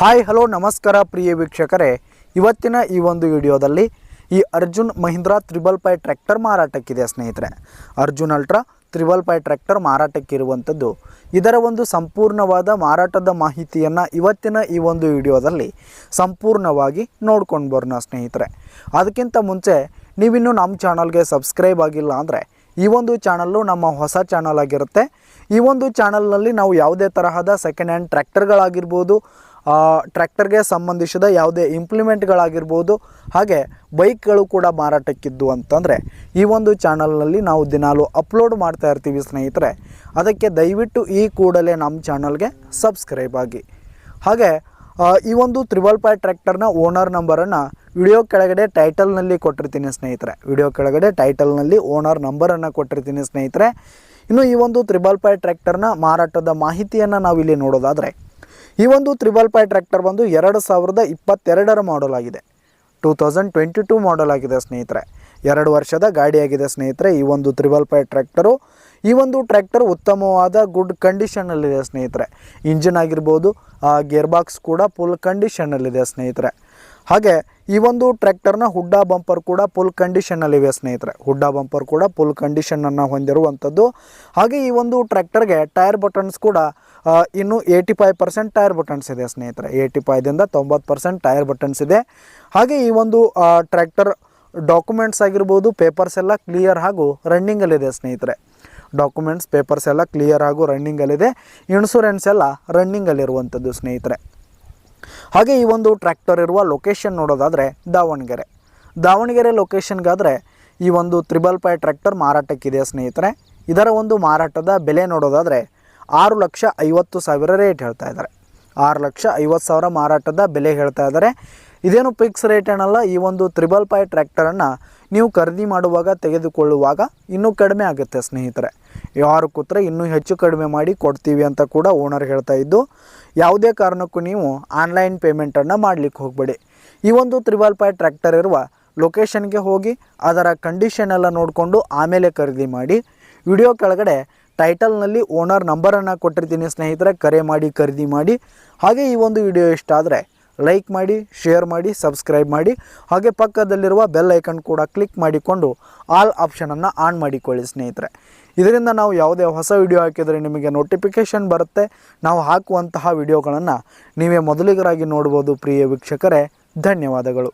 Hi hello ನಮಸ್ಕಾರ ಪ್ರಿಯ ವೀಕ್ಷಕರೇ. ಇವತ್ತಿನ ಈ ಒಂದು ವಿಡಿಯೋದಲ್ಲಿ ಈ Arjun Mahindra triple five tractor ಮಾರಾಟಕ್ಕಿದೆ ಸ್ನೇಹಿತರೆ. Arjun ultra triple five tractor ಮಾರಾಟಕ್ಕಿರುವಂಥದ್ದು. ಇದರ ಒಂದು ಸಂಪೂರ್ಣವಾದ ಮಾರಾಟದ ಮಾಹಿತಿಯನ್ನು ಇವತ್ತಿನ ಈ ಒಂದು ವಿಡಿಯೋದಲ್ಲಿ ಸಂಪೂರ್ಣವಾಗಿ ನೋಡ್ಕೊಂಡು ಬರೋಣ ಸ್ನೇಹಿತರೆ. ಅದಕ್ಕಿಂತ ಮುಂಚೆ ನೀವಿನ್ನೂ ನಮ್ಮ ಚಾನಲ್ಗೆ ಸಬ್ಸ್ಕ್ರೈಬ್ ಆಗಿಲ್ಲ ಅಂದರೆ ಈ ಒಂದು ಚಾನಲ್ಲು ನಮ್ಮ ಹೊಸ ಚಾನಲ್ ಆಗಿರುತ್ತೆ. ಈ ಒಂದು ಚಾನಲ್ನಲ್ಲಿ ನಾವು ಯಾವುದೇ ತರಹದ ಸೆಕೆಂಡ್ ಹ್ಯಾಂಡ್ ಟ್ರ್ಯಾಕ್ಟರ್ಗಳಾಗಿರ್ಬೋದು ಟ್ರ್ಯಾಕ್ಟರ್ಗೆ ಸಂಬಂಧಿಸಿದ ಯಾವುದೇ ಇಂಪ್ಲಿಮೆಂಟ್ಗಳಾಗಿರ್ಬೋದು, ಹಾಗೆ ಬೈಕ್ಗಳು ಕೂಡ ಮಾರಾಟಕ್ಕಿದ್ದು ಅಂತಂದರೆ, ಈ ಒಂದು ಚಾನಲ್ನಲ್ಲಿ ನಾವು ದಿನಾಲು ಅಪ್ಲೋಡ್ ಮಾಡ್ತಾ ಇರ್ತೀವಿ ಸ್ನೇಹಿತರೆ. ಅದಕ್ಕೆ ದಯವಿಟ್ಟು ಈ ಕೂಡಲೇ ನಮ್ಮ ಚಾನಲ್ಗೆ ಸಬ್ಸ್ಕ್ರೈಬ್ ಆಗಿ. ಹಾಗೆ ಈ ಒಂದು ತ್ರಿಬಲ್ ಪೈ ಟ್ರ್ಯಾಕ್ಟರ್ನ ಓನರ್ ನಂಬರನ್ನು ವಿಡಿಯೋ ಕೆಳಗಡೆ ಟೈಟಲ್ನಲ್ಲಿ ಕೊಟ್ಟಿರ್ತೀನಿ ಸ್ನೇಹಿತರೆ. ವಿಡಿಯೋ ಕೆಳಗಡೆ ಟೈಟಲ್ನಲ್ಲಿ ಓನರ್ ನಂಬರನ್ನು ಕೊಟ್ಟಿರ್ತೀನಿ ಸ್ನೇಹಿತರೆ. ಇನ್ನು ಈ ಒಂದು ತ್ರಿಬಲ್ ಪೈ ಟ್ರ್ಯಾಕ್ಟರ್ನ ಮಾರಾಟದ ಮಾಹಿತಿಯನ್ನು ನಾವಿಲ್ಲಿ ನೋಡೋದಾದರೆ ಈ ಒಂದು ತ್ರಿಬಲ್ ಫೈ ಟ್ರ್ಯಾಕ್ಟರ್ ಬಂದು ಎರಡು ಸಾವಿರದ ಇಪ್ಪತ್ತೆರಡರ ಮಾಡಲ್ ಆಗಿದೆ. Two thousand twenty two model ಆಗಿದೆ ಸ್ನೇಹಿತರೆ. ಎರಡು ವರ್ಷದ ಗಾಡಿಯಾಗಿದೆ ಸ್ನೇಹಿತರೆ ಈ ಒಂದು ತ್ರಿಬಲ್ ಪೈ ಟ್ರ್ಯಾಕ್ಟರು. ಈ ಒಂದು ಟ್ರ್ಯಾಕ್ಟರ್ ಉತ್ತಮವಾದ ಗುಡ್ ಕಂಡೀಷನ್ನಲ್ಲಿದೆ ಸ್ನೇಹಿತರೆ. ಇಂಜಿನ್ ಆಗಿರ್ಬೋದು ಗೇರ್ ಬಾಕ್ಸ್ ಕೂಡ ಫುಲ್ ಕಂಡೀಷನ್ನಲ್ಲಿದೆ ಸ್ನೇಹಿತರೆ. ಹಾಗೆ ಈ ಒಂದು ಟ್ರ್ಯಾಕ್ಟರ್ನ ಹುಡ್ಡ ಬಂಪರ್ ಕೂಡ ಫುಲ್ ಕಂಡೀಷನ್ನಲ್ಲಿವೆ ಸ್ನೇಹಿತರೆ. ಹುಡ್ಡ ಬಂಪರ್ ಕೂಡ ಫುಲ್ ಕಂಡೀಷನನ್ನು ಹೊಂದಿರುವಂಥದ್ದು. ಹಾಗೆ ಈ ಒಂದು ಟ್ರ್ಯಾಕ್ಟರ್ಗೆ ಟೈರ್ ಬಟನ್ಸ್ ಕೂಡ ಇನ್ನು eighty five percent tyre buttons ಇದೆ ಸ್ನೇಹಿತರೆ. ಏಯ್ಟಿ ಫೈವ್ದಿಂದ ತೊಂಬತ್ತು ಪರ್ಸೆಂಟ್ ಟೈರ್ ಬಟನ್ಸ್ ಇದೆ. ಹಾಗೆ ಈ ಒಂದು ಟ್ರ್ಯಾಕ್ಟರ್ ಡಾಕ್ಯುಮೆಂಟ್ಸ್ ಆಗಿರ್ಬೋದು, ಪೇಪರ್ಸ್ ಎಲ್ಲ ಕ್ಲಿಯರ್ ಹಾಗೂ ರನ್ನಿಂಗಲ್ಲಿದೆ ಸ್ನೇಹಿತರೆ. ಡಾಕ್ಯುಮೆಂಟ್ಸ್, ಪೇಪರ್ಸ್ ಎಲ್ಲ ಕ್ಲಿಯರ್ ಹಾಗೂ ರನ್ನಿಂಗಲ್ಲಿದೆ. ಇನ್ಶೂರೆನ್ಸ್ ಎಲ್ಲ ರನ್ನಿಂಗಲ್ಲಿರುವಂಥದ್ದು ಸ್ನೇಹಿತರೆ. ಹಾಗೆ ಈ ಒಂದು ಟ್ರ್ಯಾಕ್ಟರ್ ಇರುವ ಲೊಕೇಶನ್ ನೋಡೋದಾದರೆ ದಾವಣಗೆರೆ. ದಾವಣಗೆರೆ ಲೊಕೇಶನ್ಗಾದರೆ ಈ ಒಂದು ತ್ರಿಬಲ್ ಪೈ ಟ್ರ್ಯಾಕ್ಟರ್ ಮಾರಾಟಕ್ಕಿದೆ ಸ್ನೇಹಿತರೆ? ಇದರ ಒಂದು ಮಾರಾಟದ ಬೆಲೆ ನೋಡೋದಾದರೆ ಆರು ಲಕ್ಷ ಐವತ್ತು ಸಾವಿರ ರೇಟ್ ಹೇಳ್ತಾ ಇದ್ದಾರೆ. ಆರು ಲಕ್ಷ ಐವತ್ತು ಸಾವಿರ ಮಾರಾಟದ ಬೆಲೆ ಹೇಳ್ತಾ ಇದ್ದಾರೆ. ಇದೇನು ಫಿಕ್ಸ್ ರೇಟ್ ಏನಲ್ಲ, ಈ ಒಂದು ತ್ರಿಬಲ್ ಪೈ ಟ್ರ್ಯಾಕ್ಟರನ್ನು ನೀವು ಖರೀದಿ ಮಾಡುವಾಗ ತೆಗೆದುಕೊಳ್ಳುವಾಗ ಇನ್ನೂ ಕಡಿಮೆ ಆಗುತ್ತೆ ಸ್ನೇಹಿತರೆ. ಯಾರು ಕೂತ್ರೆ ಇನ್ನೂ ಹೆಚ್ಚು ಕಡಿಮೆ ಮಾಡಿ ಕೊಡ್ತೀವಿ ಅಂತ ಕೂಡ ಓನರ್ ಹೇಳ್ತಾ ಇದ್ದು, ಯಾವುದೇ ಕಾರಣಕ್ಕೂ ನೀವು ಆನ್ಲೈನ್ ಪೇಮೆಂಟನ್ನು ಮಾಡಲಿಕ್ಕೆ ಹೋಗಬೇಡಿ. ಈ ಒಂದು ತ್ರಿಬಲ್ ಪೈ ಟ್ರ್ಯಾಕ್ಟರ್ ಇರುವ ಲೊಕೇಶನ್ಗೆ ಹೋಗಿ, ಅದರ ಕಂಡೀಷನ್ ಎಲ್ಲ ನೋಡಿಕೊಂಡು ಆಮೇಲೆ ಖರೀದಿ ಮಾಡಿ ವಿಡಿಯೋ ಕೆಳಗಡೆ ಟೈಟಲ್ನಲ್ಲಿ ಓನರ್ ನಂಬರನ್ನು ಕೊಟ್ಟಿರ್ತೀನಿ ಸ್ನೇಹಿತರೆ, ಕರೆ ಮಾಡಿ, ಖರೀದಿ ಮಾಡಿ. ಹಾಗೆ ಈ ಒಂದು ವಿಡಿಯೋ ಇಷ್ಟ ಆದರೆ ಲೈಕ್ ಮಾಡಿ ಶೇರ್ ಮಾಡಿ ಸಬ್ಸ್ಕ್ರೈಬ್ ಮಾಡಿ. ಹಾಗೆ ಪಕ್ಕದಲ್ಲಿರುವ ಬೆಲ್ ಐಕನ್ ಕೂಡ ಕ್ಲಿಕ್ ಮಾಡಿಕೊಂಡು ಆಲ್ ಆಪ್ಷನನ್ನು ಆನ್ ಮಾಡಿಕೊಳ್ಳಿ ಸ್ನೇಹಿತರೆ. ಇದರಿಂದ ನಾವು ಯಾವುದೇ ಹೊಸ ವಿಡಿಯೋ ಹಾಕಿದರೆ ನಿಮಗೆ ನೋಟಿಫಿಕೇಷನ್ ಬರುತ್ತೆ. ನಾವು ಹಾಕುವಂತಹ ವಿಡಿಯೋಗಳನ್ನು ನೀವೇ ಮೊದಲಿಗರಾಗಿ ನೋಡ್ಬೋದು, ಪ್ರಿಯ ವೀಕ್ಷಕರೇ. ಧನ್ಯವಾದಗಳು.